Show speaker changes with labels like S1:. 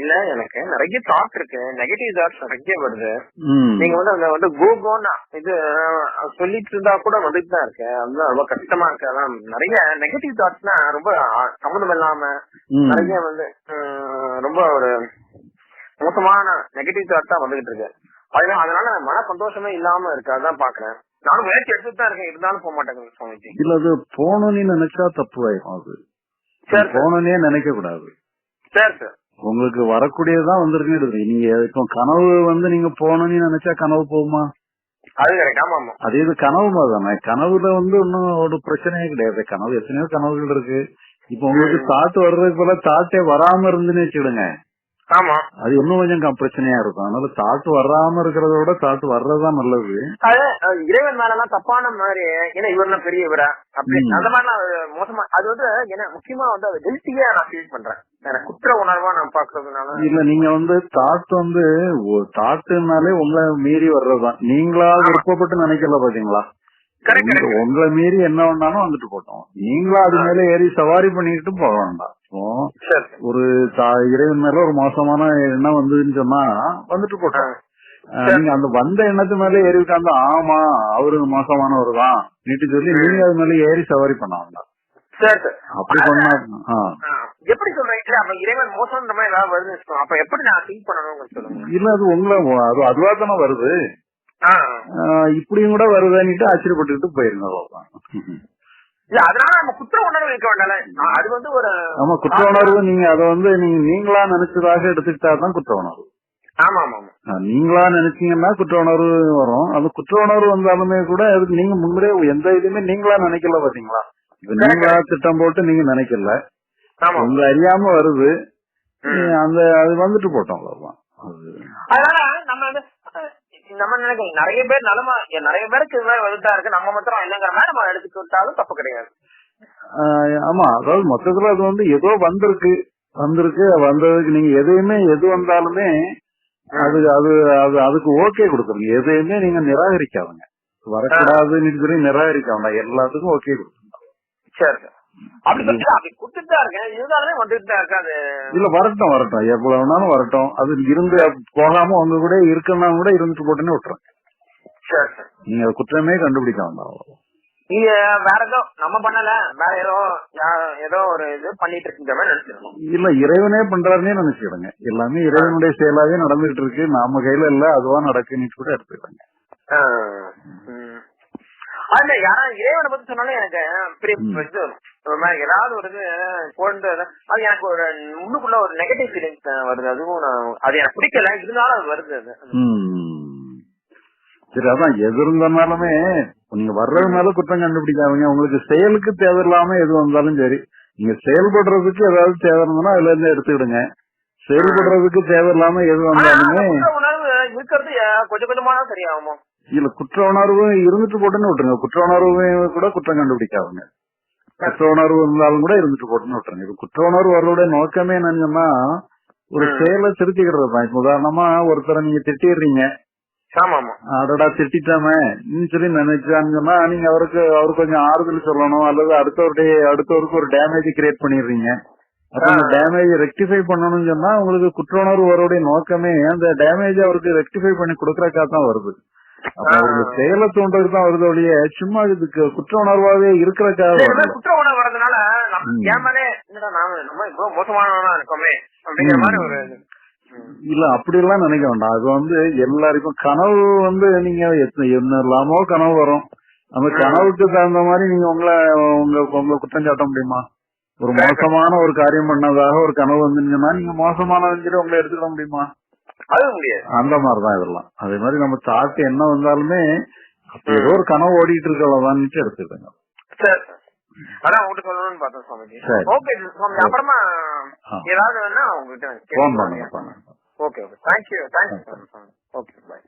S1: இல்ல எனக்கு நிறைய தாட் இருக்கு. நெகட்டிவ் தாட்ஸ் நிறைய வருது. நீங்க வந்து அந்த வந்து கோகோன்னு இது சொல்லிட்டு இருந்தா கூட வந்துட்டு தான் இருக்கு. அதுதான் ரொம்ப கஷ்டமா இருக்கு. அதான் நிறைய நெகட்டிவ் தாட்ஸ்னா ரொம்ப சம்மந்தம் இல்லாம. நிறைய வந்து ரொம்ப ஒரு மோசமான நெகட்டிவ் தாட் தான் வந்துகிட்டு இருக்கு. அதனால அதனால மன சந்தோஷமே இல்லாம இருக்கு. அதான் பாக்குறேன். நானும் முயற்சி எடுத்துட்டு தான் இருக்கேன். இருந்தாலும் போக மாட்டேங்க சுவாமிஜி.
S2: இல்ல அது போகணும்னு நினைச்சா தப்பு ஆயிடும் அது. போகணும்னே நினைக்க கூடாது.
S1: சரி சார்.
S2: உங்களுக்கு வரக்கூடியதுதான் வந்திருக்கு நீங்க இப்போ கனவு வந்து நீங்க போகணும்னு நினைச்சா கனவு போகுமா?
S1: அது
S2: இது கனவு மாதிரி தானே கனவுல வந்து ஒன்னும் ஒரு பிரச்சனையே கிடையாது. கனவு எத்தனையோ கனவுகள் இருக்கு. இப்போ உங்களுக்கு தாட்டு வர்றதுக்கு போல தாட்டே வராம இருந்துன்னு வச்சுடுங்க
S1: ஆமா.
S2: அது இன்னும் கொஞ்சம் பிரச்சனையா இருக்கும். அதனால தாட்டு வராம இருக்கிறத விட தாட்டு வர்றதுதான் நல்லது.
S1: இறைவன் மேலாம் தப்பான மாதிரி ஏன்னா இவர்லாம் பெரியவரா. அப்படி
S2: ம்.
S1: அந்த மாதிரி நான் மோசமா அது வந்து என்ன முக்கியமா வந்து அது ஹெல்த்தியா நான் ஃபீல் பண்றேன். குற்ற உணர்வா நான் பாக்குறதுனால
S2: இல்ல நீங்க வந்து தாட் வந்து தாட்டுனாலே உங்களை மீறி வர்றதுதான். நீங்களா விருப்பப்பட்டு நினைக்கல பாத்தீங்களா? உங்களை மீறி என்ன வேணாலும் வந்துட்டு போட்டோம் நீங்களா அது மேல ஏறி சவாரி பண்ணிட்டு போக வேண்டாம். ஒரு தா- இறைவன் மேல ஒரு மோசமான எண்ணம் வந்ததுன்னு சொன்னா வந்துட்டு போட்டோம் நீங்க அந்த வந்த எண்ணத்து மேல ஏறி உட்கார்ந்து ஆமா அவரு மோசமானவர் தான் நீட்டு சொல்லி நீங்க அது மேல ஏறி சவாரி பண்ண வேண்டாம். அப்படி பண்ணா
S1: எப்படி சொல்றீங்க? அப்ப இறைவன் மாதிரி ஏதாவது வருதுன்னு அப்ப எப்படி நான் திங்க் பண்ணணும் சொல்லுங்க.
S2: இல்ல அது உங்களை அது அதுவா தானே வருது. இப்படியும் கூட வருதான்னுட்டு ஆச்சரியப்பட்டுக்கிட்டு போயிருங்க அவ்வளவுதான்
S1: இல்ல அதனால நம்ம குற்ற உணர்வு இருக்க வேண்டாம்ல. ஆஹ், அது வந்து ஒரு
S2: ஆமா குற்ற உணர்வு நீங்க அதை வந்து நீங்க நீங்களா நினைச்சதாக எடுத்துக்கிட்டா தான் குற்ற உணர்வு.
S1: ஆமா ஆமா
S2: நீங்களா நினைச்சீங்கன்னா குற்ற உணர்வு வரும். அது குற்ற உணர்வு வந்தாலுமே கூட அதுக்கு நீங்க முன்னாடியே எந்த இதுவுமே நீங்களா நினைக்கல பாத்தீங்களா? நீங்களா திட்டம் போட்டு நீங்க நினைக்கல.
S1: ஆமா
S2: உங்க அறியாம வருது. அந்த அது வந்துட்டு போட்டோம் அவ்வளவுதான் அது.
S1: அதனால நம்ம நம்ம நினைக்கிறோம் நிறைய பேர் நலமா நிறைய பேருக்கு இது மாதிரி வந்துட்டா இருக்கு. நம்ம மாத்திரம் இல்லைங்கிற மாதிரி நம்ம எடுத்துக்கிட்டாலும் தப்பு கிடையாது.
S2: ஆமா. அதாவது மொத்தத்துல அது வந்து ஏதோ வந்திருக்கு. வந்திருக்கு. வந்ததுக்கு நீங்க எதையுமே எது வந்தாலுமே அது அது அது அதுக்கு ஓகே கொடுத்துருங்க எதையுமே நீங்க நிராகரிக்காதுங்க. வரக்கூடாதுன்னு சொல்லி நிராகரிக்க வேண்டாம் எல்லாத்துக்கும் ஓகே கொடுத்துருங்க
S1: சார். அப்படி சொல்லி அப்படி கொடுத்துட்டு தான் இருக்கேன். இருந்தாலுமே வந்துட்டு தான்
S2: இல்ல வரட்டும் வரட்டும். எவ்வளவு வேணாலும் வரட்டும். அது இருந்து போகாம உங்க கூட இருக்குன்னா கூட இருந்துட்டு போட்டுன்னு
S1: சரி சார்.
S2: நீங்க குற்றமே கண்டுபிடிக்க வேண்டாம் அவ்வளவு.
S1: நீங்க வேற ஏதோ நம்ம பண்ணல. வேற ஏதோ ஒரு இது பண்ணிட்டு இருக்குங்கிற மாதிரி நினைச்சிருக்கோம்.
S2: இல்ல இறைவனே பண்றாருன்னே நினைச்சுக்கிடுங்க. எல்லாமே இறைவனுடைய செயலாவே நடந்துகிட்டு இருக்கு. நாம கையில இல்ல அதுவா நடக்குன்னு கூட எடுத்துக்கிடுங்க.
S1: அதுல யாரா இறைவனை பத்தி சொன்னாலும் எனக்கு பெரிய. இது ஏதாவது ஒரு இது கொண்டு அது எனக்கு ஒரு உள்ளுக்குள்ள ஒரு நெகட்டிவ் ஃபீலிங்ஸ் வருது. அதுவும் நான் அது எனக்கு பிடிக்கல இருந்தாலும் அது வருது அது.
S2: சரி அதான் எது இருந்தாலுமே நீங்க வர்றதுனால குற்றம் கண்டுபிடிக்காதீங்க. உங்களுக்கு செயலுக்கு தேவையில்லாம எது வந்தாலும் சரி. நீங்க செயல்படுறதுக்கு ஏதாவது தேவை இருந்ததுன்னா அதுல இருந்து எடுத்துக்கிடுங்க. செயல்படுறதுக்கு தேவையில்லாம எது வந்தாலுமே
S1: இருக்கிறது கொஞ்சம் கொஞ்சமா தான் சரியாகுமோ?
S2: இல்ல குற்ற உணர்வு இருந்துட்டு போட்டுன்னு விட்டுருங்க. குற்ற உணர்வு கூட குற்றம் கண்டுபிடிக்காதுங்க. குற்ற உணர்வு இருந்தாலும் கூட இருந்துட்டு போட்டுன்னு விட்டுருங்க. குற்ற உணர்வு வர்றோட நோக்கமே என்னன்னா ஒரு. செயலை திருத்திக்கிறது தான் இப்ப உதாரணமா ஒருத்தரை நீங்க திட்டிடுறீங்க. அடடா திட்டாமே சொல்லி நினைச்சான்னு சொன்னா நீங்க அவருக்கு அவருக்கு கொஞ்சம் ஆறுதல் சொல்லணும் அல்லது அடுத்தவருடைய அடுத்தவருக்கு ஒரு டேமேஜ் கிரியேட் பண்ணிடுறீங்க. அப்ப அந்த. டேமேஜ் ரெக்டிஃபை பண்ணணும்னு சொன்னா உங்களுக்கு குற்ற உணர்வு வரவுடைய நோக்கமே அந்த டேமேஜ் அவருக்கு ரெக்டிஃபை பண்ணி கொடுக்கறக்கா தான் வருது அப்ப. அவருக்கு செயலை தூண்டுறதுக்கு தான் வருது ஒழிய சும்மா இதுக்கு குற்ற உணர்வாவே இருக்கிறக்காக
S1: குற்ற உணர்வு வர்றதுனால நம்ம
S2: ம்.
S1: என் மேலே என்னடா நாம நம்ம இவ்வளவு மோசமானவனா இருக்கோமே அப்படிங்கிற. மாதிரி ஒரு.
S2: இல்ல அப்படி எல்லாம் நினைக்க வேண்டாம் அது வந்து எல்லாருக்கும் கனவு வந்து நீங்க என்ன இல்லாமோ கனவு வரும் அந்த. கனவுக்கு தகுந்த மாதிரி நீங்க உங்களை உங்க உங்களை குற்றம் சாட்ட முடியுமா ஒரு மோசமான ஒரு காரியம் பண்ணதாக ஒரு கனவு வந்துருந்துன்னா நீங்க மோசமான வந்து உங்களை எடுத்துக்க முடியுமா? அந்த மாதிரிதான் இதெல்லாம். அதே மாதிரி நம்ம தாட்டு என்ன வந்தாலுமே ஏதோ ஒரு கனவு ஓடிட்டு
S1: சரி சரி. அதான் உங்ககிட்ட சொல்லணும்னு பார்த்தேன் சுவாமிஜி.
S2: சரி.
S1: ஓகே சுவாமி அப்புறமா. ஏதாவது வேணா உங்ககிட்ட okay okay thank you thank you okay bye